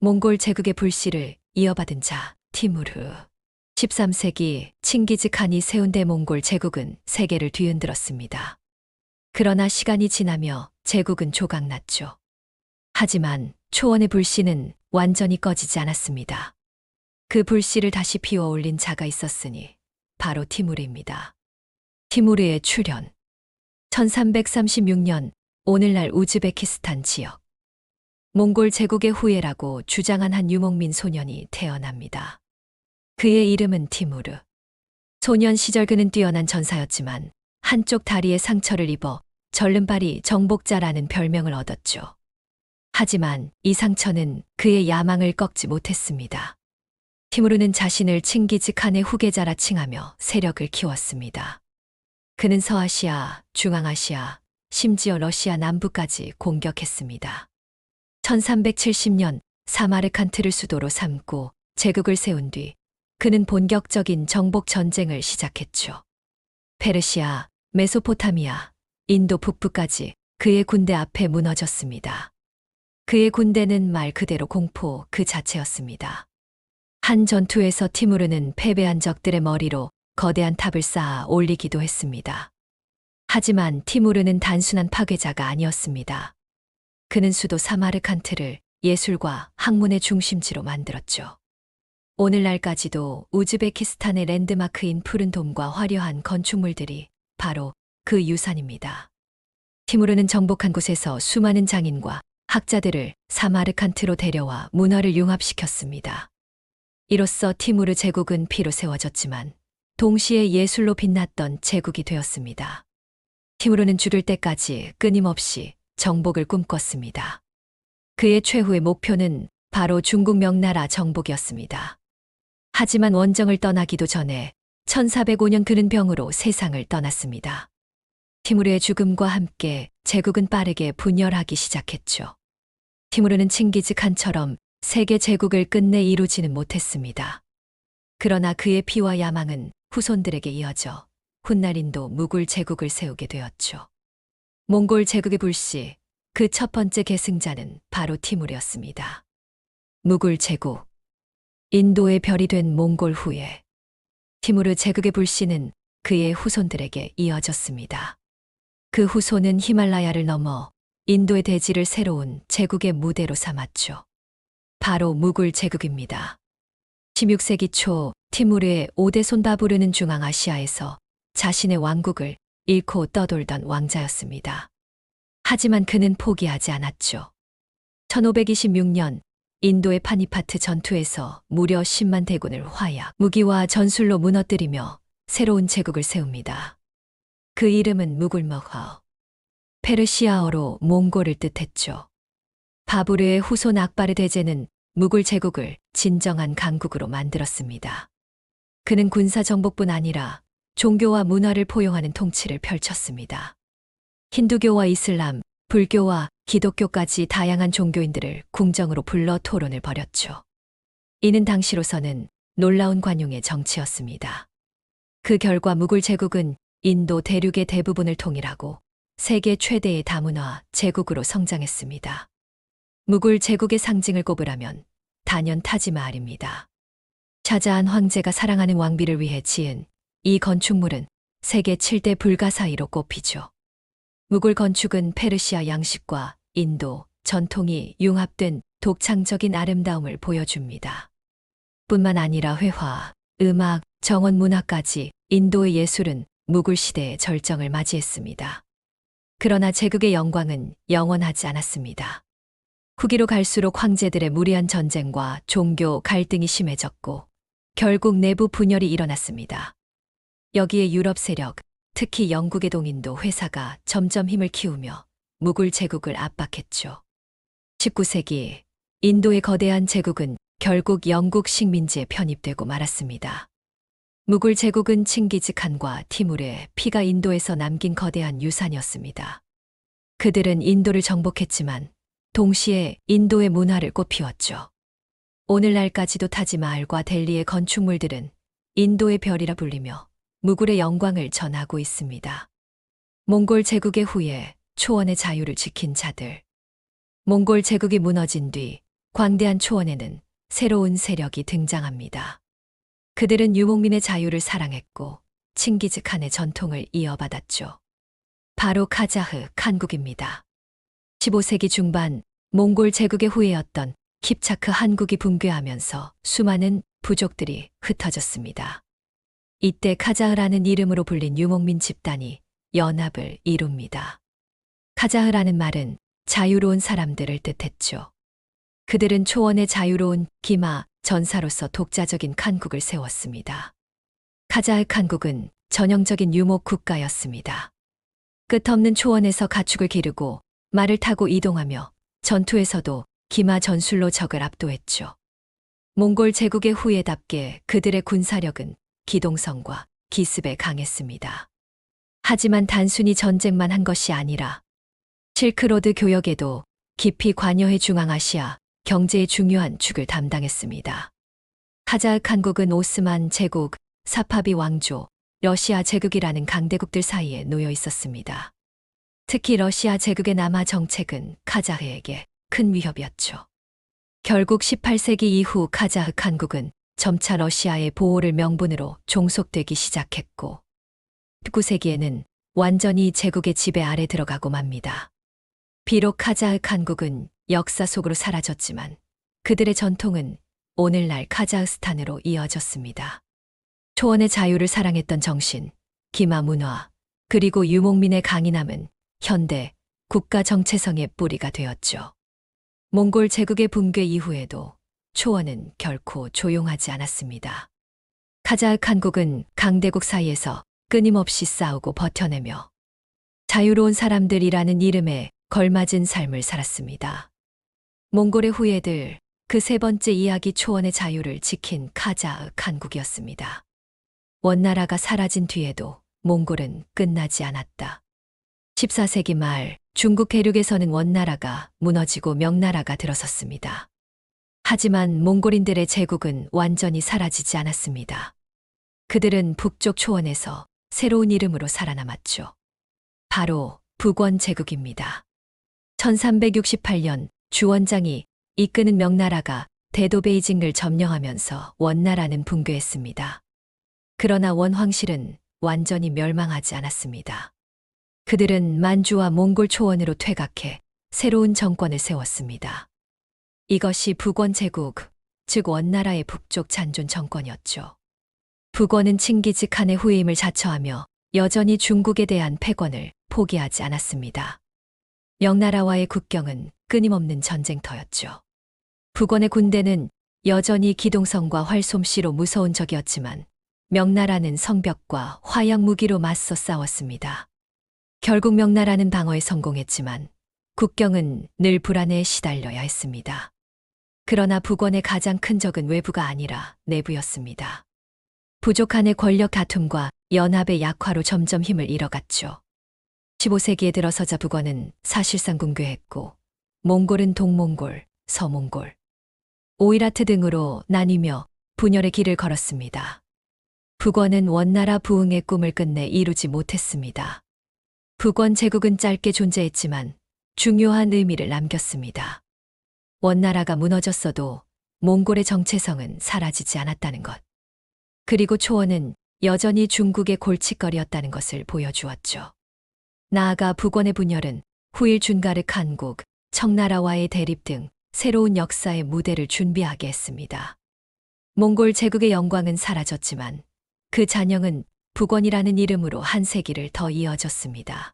몽골 제국의 불씨를 이어받은 자 티무르. 13세기 칭기즈 칸이 세운 대몽골 제국은 세계를 뒤흔들었습니다. 그러나 시간이 지나며 제국은 조각났죠. 하지만 초원의 불씨는 완전히 꺼지지 않았습니다. 그 불씨를 다시 피워 올린 자가 있었으니 바로 티무르입니다. 티무르의 출현. 1336년 오늘날 우즈베키스탄 지역. 몽골 제국의 후예라고 주장한 한 유목민 소년이 태어납니다. 그의 이름은 티무르. 소년 시절 그는 뛰어난 전사였지만 한쪽 다리에 상처를 입어 절름발이 정복자라는 별명을 얻었죠. 하지만 이 상처는 그의 야망을 꺾지 못했습니다. 티무르는 자신을 칭기즈 칸의 후계자라 칭하며 세력을 키웠습니다. 그는 서아시아, 중앙아시아, 심지어 러시아 남부까지 공격했습니다. 1370년 사마르칸트를 수도로 삼고 제국을 세운 뒤 그는 본격적인 정복 전쟁을 시작했죠. 페르시아, 메소포타미아, 인도 북부까지 그의 군대 앞에 무너졌습니다. 그의 군대는 말 그대로 공포 그 자체였습니다. 한 전투에서 티무르는 패배한 적들의 머리로 거대한 탑을 쌓아 올리기도 했습니다. 하지만 티무르는 단순한 파괴자가 아니었습니다. 그는 수도 사마르칸트를 예술과 학문의 중심지로 만들었죠. 오늘날까지도 우즈베키스탄의 랜드마크인 푸른 돔과 화려한 건축물들이 바로 그 유산입니다. 티무르는 정복한 곳에서 수많은 장인과 학자들을 사마르칸트로 데려와 문화를 융합시켰습니다. 이로써 티무르 제국은 피로 세워졌지만 동시에 예술로 빛났던 제국이 되었습니다. 티무르는 죽을 때까지 끊임없이 정복을 꿈꿨습니다. 그의 최후의 목표는 바로 중국 명나라 정복이었습니다. 하지만 원정을 떠나기도 전에 1405년 그는 병으로 세상을 떠났습니다. 티무르의 죽음과 함께 제국은 빠르게 분열하기 시작했죠. 티무르는 칭기즈 칸처럼 세계 제국을 끝내 이루지는 못했습니다. 그러나 그의 피와 야망은 후손들에게 이어져 훗날인도 무굴 제국을 세우게 되었죠. 몽골 제국의 불씨, 그 첫 번째 계승자는 바로 티무르였습니다. 무굴 제국. 인도의 별이 된 몽골 후예. 티무르 제국의 불씨는 그의 후손들에게 이어졌습니다. 그 후손은 히말라야를 넘어 인도의 대지를 새로운 제국의 무대로 삼았죠. 바로 무굴 제국입니다. 16세기 초 티무르의 오대 손바부르는 중앙아시아에서 자신의 왕국을 잃고 떠돌던 왕자였습니다. 하지만 그는 포기하지 않았죠. 1526년 인도의 파니파트 전투에서 무려 10만 대군을 화약, 무기와 전술로 무너뜨리며 새로운 제국을 세웁니다. 그 이름은 무굴머허. 페르시아어로 몽골을 뜻했죠. 바부르의 후손 악바르 대제는 무굴 제국을 진정한 강국으로 만들었습니다. 그는 군사 정복뿐 아니라 종교와 문화를 포용하는 통치를 펼쳤습니다. 힌두교와 이슬람, 불교와 기독교까지 다양한 종교인들을 궁정으로 불러 토론을 벌였죠. 이는 당시로서는 놀라운 관용의 정치였습니다. 그 결과 무굴 제국은 인도 대륙의 대부분을 통일하고 세계 최대의 다문화 제국으로 성장했습니다. 무굴 제국의 상징을 꼽으라면 단연 타지마할입니다. 자자한 황제가 사랑하는 왕비를 위해 지은 이 건축물은 세계 7대 불가 사이로 꼽히죠. 무굴 건축은 페르시아 양식과 인도 전통이 융합된 독창적인 아름다움을 보여줍니다. 뿐만 아니라 회화, 음악, 정원 문화까지 인도의 예술은 무굴 시대의 절정을 맞이했습니다. 그러나 제국의 영광은 영원하지 않았습니다. 후기로 갈수록 황제들의 무리한 전쟁과 종교 갈등이 심해졌고 결국 내부 분열이 일어났습니다. 여기에 유럽 세력, 특히 영국의 동인도 회사가 점점 힘을 키우며 무굴 제국을 압박했죠. 19세기 인도의 거대한 제국은 결국 영국 식민지에 편입되고 말았습니다. 무굴 제국은 칭기즈 칸과 티무르의 피가 인도에서 남긴 거대한 유산이었습니다. 그들은 인도를 정복했지만 동시에 인도의 문화를 꽃피웠죠. 오늘날까지도 타지마할과 델리의 건축물들은 인도의 별이라 불리며 무굴의 영광을 전하고 있습니다. 몽골 제국의 후예 초원의 자유를 지킨 자들. 몽골 제국이 무너진 뒤 광대한 초원에는 새로운 세력이 등장합니다. 그들은 유목민의 자유를 사랑했고 칭기즈 칸의 전통을 이어받았죠. 바로 카자흐 칸국입니다. 15세기 중반 몽골 제국의 후예였던 킵차크 한국이 붕괴하면서 수많은 부족들이 흩어졌습니다. 이때 카자흐라는 이름으로 불린 유목민 집단이 연합을 이룹니다. 카자흐라는 말은 자유로운 사람들을 뜻했죠. 그들은 초원의 자유로운 기마 전사로서 독자적인 칸국을 세웠습니다. 카자흐 칸국은 전형적인 유목 국가였습니다. 끝없는 초원에서 가축을 기르고 말을 타고 이동하며 전투에서도 기마 전술로 적을 압도했죠. 몽골 제국의 후예답게 그들의 군사력은 기동성과 기습에 강했습니다. 하지만 단순히 전쟁만 한 것이 아니라 실크로드 교역에도 깊이 관여해 중앙아시아 경제의 중요한 축을 담당했습니다. 카자흐 칸국은 오스만 제국, 사파비 왕조, 러시아 제국이라는 강대국들 사이에 놓여 있었습니다. 특히 러시아 제국의 남하 정책은 카자흐에게 큰 위협이었죠. 결국 18세기 이후 카자흐 칸국은 점차 러시아의 보호를 명분으로 종속되기 시작했고 19세기에는 완전히 제국의 지배 아래 들어가고 맙니다. 비록 카자흐 칸국은 역사 속으로 사라졌지만 그들의 전통은 오늘날 카자흐스탄으로 이어졌습니다. 초원의 자유를 사랑했던 정신, 기마 문화, 그리고 유목민의 강인함은 현대 국가 정체성의 뿌리가 되었죠. 몽골 제국의 붕괴 이후에도 초원은 결코 조용하지 않았습니다. 카자흐 칸국은 강대국 사이에서 끊임없이 싸우고 버텨내며 자유로운 사람들이라는 이름에 걸맞은 삶을 살았습니다. 몽골의 후예들 그 세 번째 이야기 초원의 자유를 지킨 카자흐 칸국이었습니다. 원나라가 사라진 뒤에도 몽골은 끝나지 않았다. 14세기 말 중국 대륙에서는 원나라가 무너지고 명나라가 들어섰습니다. 하지만 몽골인들의 제국은 완전히 사라지지 않았습니다. 그들은 북쪽 초원에서 새로운 이름으로 살아남았죠. 바로 북원 제국입니다. 1368년 주원장이 이끄는 명나라가 대도 베이징을 점령하면서 원나라는 붕괴했습니다. 그러나 원황실은 완전히 멸망하지 않았습니다. 그들은 만주와 몽골 초원으로 퇴각해 새로운 정권을 세웠습니다. 이것이 북원 제국, 즉 원나라의 북쪽 잔존 정권이었죠. 북원은 칭기즈 칸의 후임을 자처하며 여전히 중국에 대한 패권을 포기하지 않았습니다. 명나라와의 국경은 끊임없는 전쟁터였죠. 북원의 군대는 여전히 기동성과 활솜씨로 무서운 적이었지만 명나라는 성벽과 화약 무기로 맞서 싸웠습니다. 결국 명나라는 방어에 성공했지만 국경은 늘 불안에 시달려야 했습니다. 그러나 북원의 가장 큰 적은 외부가 아니라 내부였습니다. 부족한의 권력 다툼과 연합의 약화로 점점 힘을 잃어갔죠. 15세기에 들어서자 북원은 사실상 붕괴했고 몽골은 동몽골, 서몽골, 오이라트 등으로 나뉘며 분열의 길을 걸었습니다. 북원은 원나라 부흥의 꿈을 끝내 이루지 못했습니다. 북원 제국은 짧게 존재했지만 중요한 의미를 남겼습니다. 원나라가 무너졌어도 몽골의 정체성은 사라지지 않았다는 것. 그리고 초원은 여전히 중국의 골칫거리였다는 것을 보여주었죠. 나아가 북원의 분열은 후일 준가르 칸국, 청나라와의 대립 등 새로운 역사의 무대를 준비하게 했습니다. 몽골 제국의 영광은 사라졌지만 그 잔영은 북원이라는 이름으로 한 세기를 더 이어졌습니다.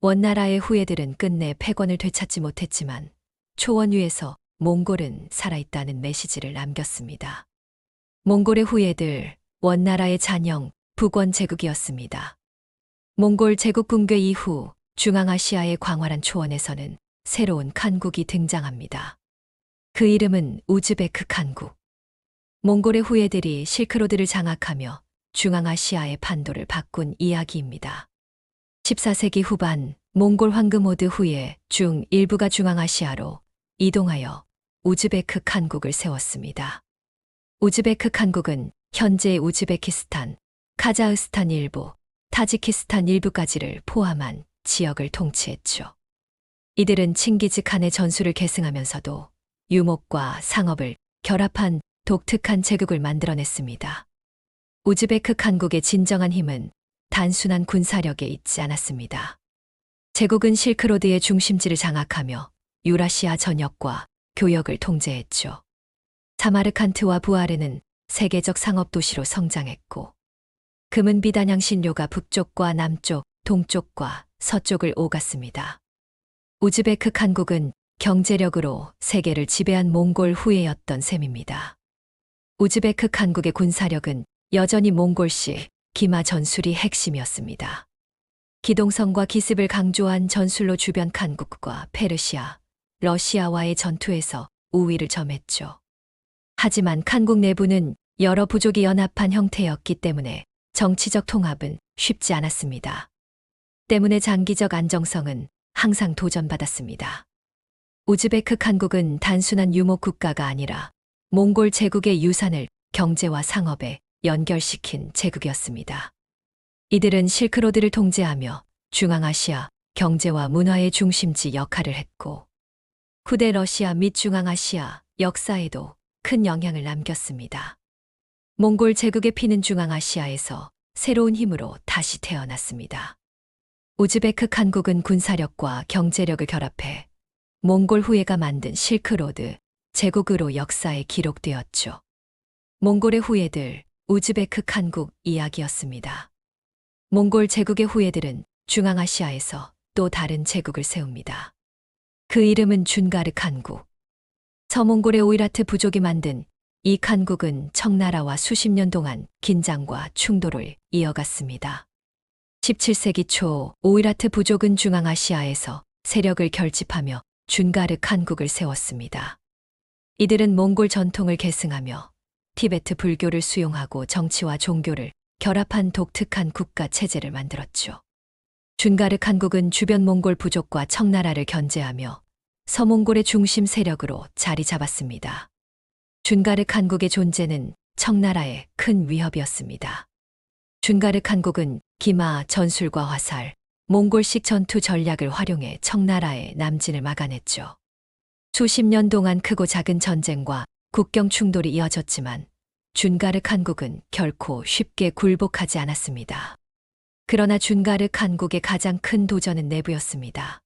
원나라의 후예들은 끝내 패권을 되찾지 못했지만 초원 위에서 몽골은 살아있다는 메시지를 남겼습니다. 몽골의 후예들, 원나라의 잔영, 북원 제국이었습니다. 몽골 제국 붕괴 이후 중앙아시아의 광활한 초원에서는 새로운 칸국이 등장합니다. 그 이름은 우즈베크 칸국. 몽골의 후예들이 실크로드를 장악하며 중앙아시아의 판도를 바꾼 이야기입니다. 14세기 후반 몽골 황금호드 후에 중 일부가 중앙아시아로 이동하여 우즈베크 칸국을 세웠습니다. 우즈베크 칸국은 현재 우즈베키스탄, 카자흐스탄 일부, 타지키스탄 일부까지를 포함한 지역을 통치했죠. 이들은 칭기즈 칸의 전술을 계승하면서도 유목과 상업을 결합한 독특한 제국을 만들어냈습니다. 우즈베크 칸국의 진정한 힘은 단순한 군사력에 있지 않았습니다. 제국은 실크로드의 중심지를 장악하며 유라시아 전역과 교역을 통제했죠. 사마르칸트와 부하르는 세계적 상업 도시로 성장했고 금은 비단양 신료가 북쪽과 남쪽, 동쪽과 서쪽을 오갔습니다. 우즈베크 칸국은 경제력으로 세계를 지배한 몽골 후예였던 셈입니다. 우즈베크 칸국의 군사력은 여전히 몽골식 기마 전술이 핵심이었습니다. 기동성과 기습을 강조한 전술로 주변 칸국과 페르시아, 러시아와의 전투에서 우위를 점했죠. 하지만 칸국 내부는 여러 부족이 연합한 형태였기 때문에 정치적 통합은 쉽지 않았습니다. 때문에 장기적 안정성은 항상 도전받았습니다. 우즈베크 칸국은 단순한 유목 국가가 아니라 몽골 제국의 유산을 경제와 상업에 연결시킨 제국이었습니다. 이들은 실크로드를 통제하며 중앙아시아 경제와 문화의 중심지 역할을 했고 후대 러시아 및 중앙아시아 역사에도 큰 영향을 남겼습니다. 몽골 제국의 피는 중앙아시아에서 새로운 힘으로 다시 태어났습니다. 우즈베크 칸국은 군사력과 경제력을 결합해 몽골 후예가 만든 실크로드 제국으로 역사에 기록되었죠. 몽골의 후예들 우즈베크 칸국 이야기였습니다. 몽골 제국의 후예들은 중앙아시아에서 또 다른 제국을 세웁니다. 그 이름은 준가르 칸국. 서몽골의 오이라트 부족이 만든 이 칸국은 청나라와 수십 년 동안 긴장과 충돌을 이어갔습니다. 17세기 초 오이라트 부족은 중앙아시아에서 세력을 결집하며 준가르 칸국을 세웠습니다. 이들은 몽골 전통을 계승하며 티베트 불교를 수용하고 정치와 종교를 결합한 독특한 국가 체제를 만들었죠. 준가르 칸국은 주변 몽골 부족과 청나라를 견제하며 서몽골의 중심 세력으로 자리 잡았습니다. 준가르 칸국의 존재는 청나라의 큰 위협이었습니다. 준가르 칸국은 기마, 전술과 화살, 몽골식 전투 전략을 활용해 청나라의 남진을 막아냈죠. 수십 년 동안 크고 작은 전쟁과 국경 충돌이 이어졌지만 준가르 칸국은 결코 쉽게 굴복하지 않았습니다. 그러나 준가르 칸국의 가장 큰 도전은 내부였습니다.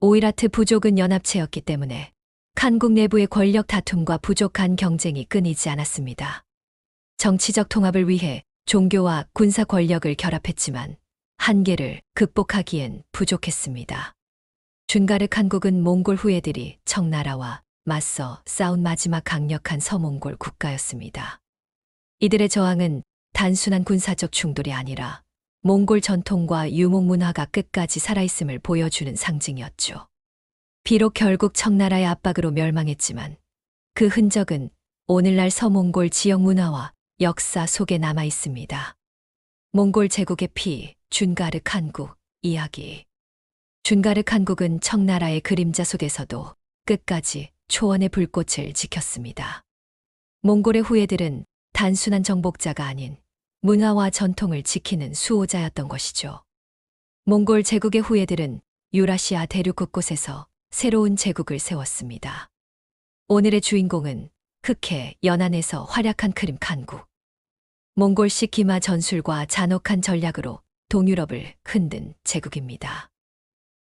오이라트 부족은 연합체였기 때문에 칸국 내부의 권력 다툼과 부족한 경쟁이 끊이지 않았습니다. 정치적 통합을 위해 종교와 군사 권력을 결합했지만 한계를 극복하기엔 부족했습니다. 준가르 칸국은 몽골 후예들이 청나라와 맞서 싸운 마지막 강력한 서몽골 국가였습니다. 이들의 저항은 단순한 군사적 충돌이 아니라 몽골 전통과 유목 문화가 끝까지 살아있음을 보여주는 상징이었죠. 비록 결국 청나라의 압박으로 멸망했지만 그 흔적은 오늘날 서몽골 지역 문화와 역사 속에 남아 있습니다. 몽골 제국의 피, 준가르 칸국 이야기. 준가르 칸국은 청나라의 그림자 속에서도 끝까지 초원의 불꽃을 지켰습니다. 몽골의 후예들은 단순한 정복자가 아닌 문화와 전통을 지키는 수호자였던 것이죠. 몽골 제국의 후예들은 유라시아 대륙 곳곳에서 새로운 제국을 세웠습니다. 오늘의 주인공은 흑해 연안에서 활약한 크림 칸국. 몽골식 기마 전술과 잔혹한 전략으로 동유럽을 흔든 제국입니다.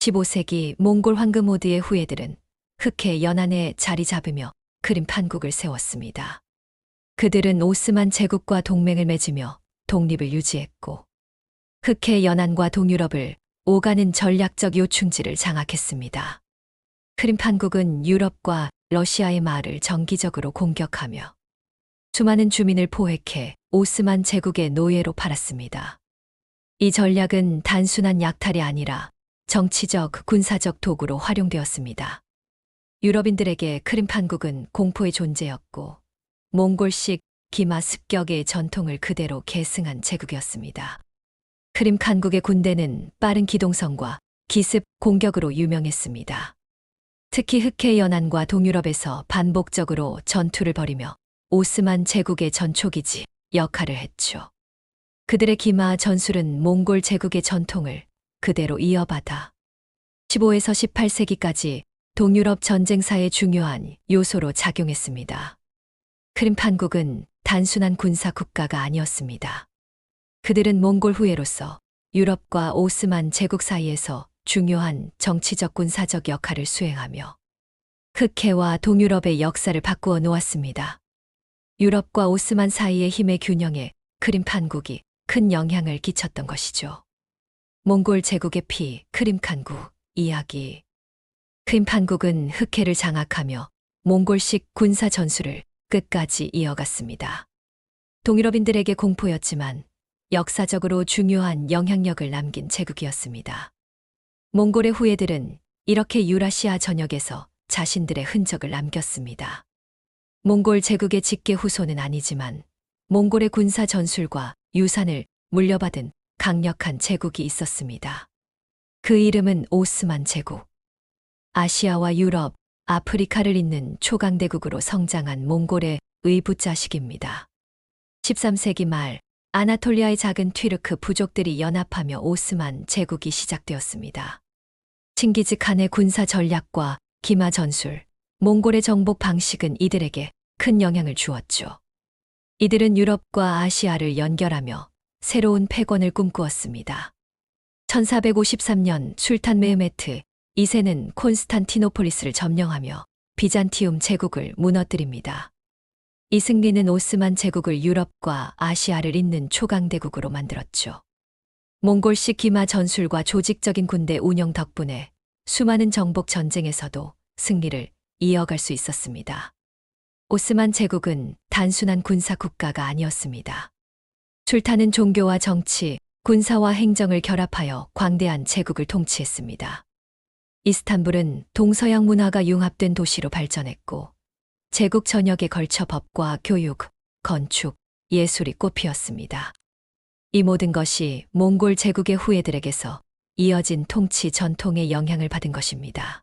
15세기 몽골 황금 호드의 후예들은 흑해 연안에 자리 잡으며 크림 판국을 세웠습니다. 그들은 오스만 제국과 동맹을 맺으며 독립을 유지했고 흑해 연안과 동유럽을 오가는 전략적 요충지를 장악했습니다. 크림 판국은 유럽과 러시아의 마을을 정기적으로 공격하며 수많은 주민을 포획해 오스만 제국의 노예로 팔았습니다. 이 전략은 단순한 약탈이 아니라 정치적, 군사적 도구로 활용되었습니다. 유럽인들에게 크림판국은 공포의 존재였고 몽골식 기마 습격의 전통을 그대로 계승한 제국이었습니다. 크림 칸국의 군대는 빠른 기동성과 기습 공격으로 유명했습니다. 특히 흑해 연안과 동유럽에서 반복적으로 전투를 벌이며 오스만 제국의 전초기지 역할을 했죠. 그들의 기마 전술은 몽골 제국의 전통을 그대로 이어받아 15에서 18세기까지 동유럽 전쟁사의 중요한 요소로 작용했습니다. 크림판국은 단순한 군사 국가가 아니었습니다. 그들은 몽골 후예로서 유럽과 오스만 제국 사이에서 중요한 정치적 군사적 역할을 수행하며 흑해와 동유럽의 역사를 바꾸어 놓았습니다. 유럽과 오스만 사이의 힘의 균형에 크림판국이 큰 영향을 끼쳤던 것이죠. 몽골 제국의 피 크림칸국 이야기 크림판국은 흑해를 장악하며 몽골식 군사 전술을 끝까지 이어갔습니다. 동유럽인들에게 공포였지만 역사적으로 중요한 영향력을 남긴 제국이었습니다. 몽골의 후예들은 이렇게 유라시아 전역에서 자신들의 흔적을 남겼습니다. 몽골 제국의 직계 후손은 아니지만 몽골의 군사 전술과 유산을 물려받은 강력한 제국이 있었습니다. 그 이름은 오스만 제국. 아시아와 유럽, 아프리카를 잇는 초강대국으로 성장한 몽골의 의붓자식입니다. 13세기 말 아나톨리아의 작은 튀르크 부족들이 연합하며 오스만 제국이 시작되었습니다. 칭기즈 칸의 군사 전략과 기마 전술, 몽골의 정복 방식은 이들에게 큰 영향을 주었죠. 이들은 유럽과 아시아를 연결하며 새로운 패권을 꿈꾸었습니다. 1453년 술탄 메흐메트 2세는 콘스탄티노폴리스를 점령하며 비잔티움 제국을 무너뜨립니다. 이 승리는 오스만 제국을 유럽과 아시아를 잇는 초강대국으로 만들었죠. 몽골식 기마 전술과 조직적인 군대 운영 덕분에 수많은 정복 전쟁에서도 승리를 이어갈 수 있었습니다. 오스만 제국은 단순한 군사 국가가 아니었습니다. 술탄은 종교와 정치, 군사와 행정을 결합하여 광대한 제국을 통치했습니다. 이스탄불은 동서양 문화가 융합된 도시로 발전했고, 제국 전역에 걸쳐 법과 교육, 건축, 예술이 꽃피었습니다. 이 모든 것이 몽골 제국의 후예들에게서 이어진 통치 전통의 영향을 받은 것입니다.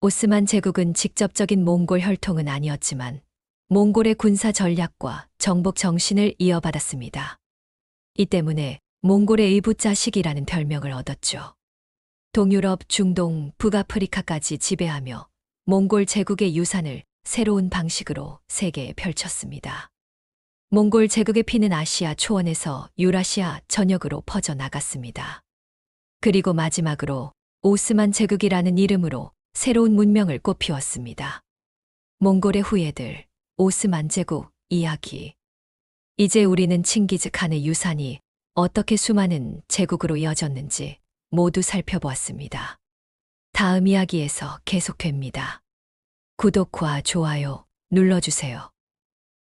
오스만 제국은 직접적인 몽골 혈통은 아니었지만 몽골의 군사 전략과 정복 정신을 이어받았습니다. 이 때문에 몽골의 의붓자식이라는 별명을 얻었죠. 동유럽, 중동, 북아프리카까지 지배하며 몽골 제국의 유산을 새로운 방식으로 세계에 펼쳤습니다. 몽골 제국의 피는 아시아 초원에서 유라시아 전역으로 퍼져 나갔습니다. 그리고 마지막으로 오스만 제국이라는 이름으로 새로운 문명을 꽃피웠습니다. 몽골의 후예들, 오스만 제국 이야기. 이제 우리는 칭기즈 칸의 유산이 어떻게 수많은 제국으로 이어졌는지 모두 살펴보았습니다. 다음 이야기에서 계속됩니다. 구독과 좋아요 눌러주세요.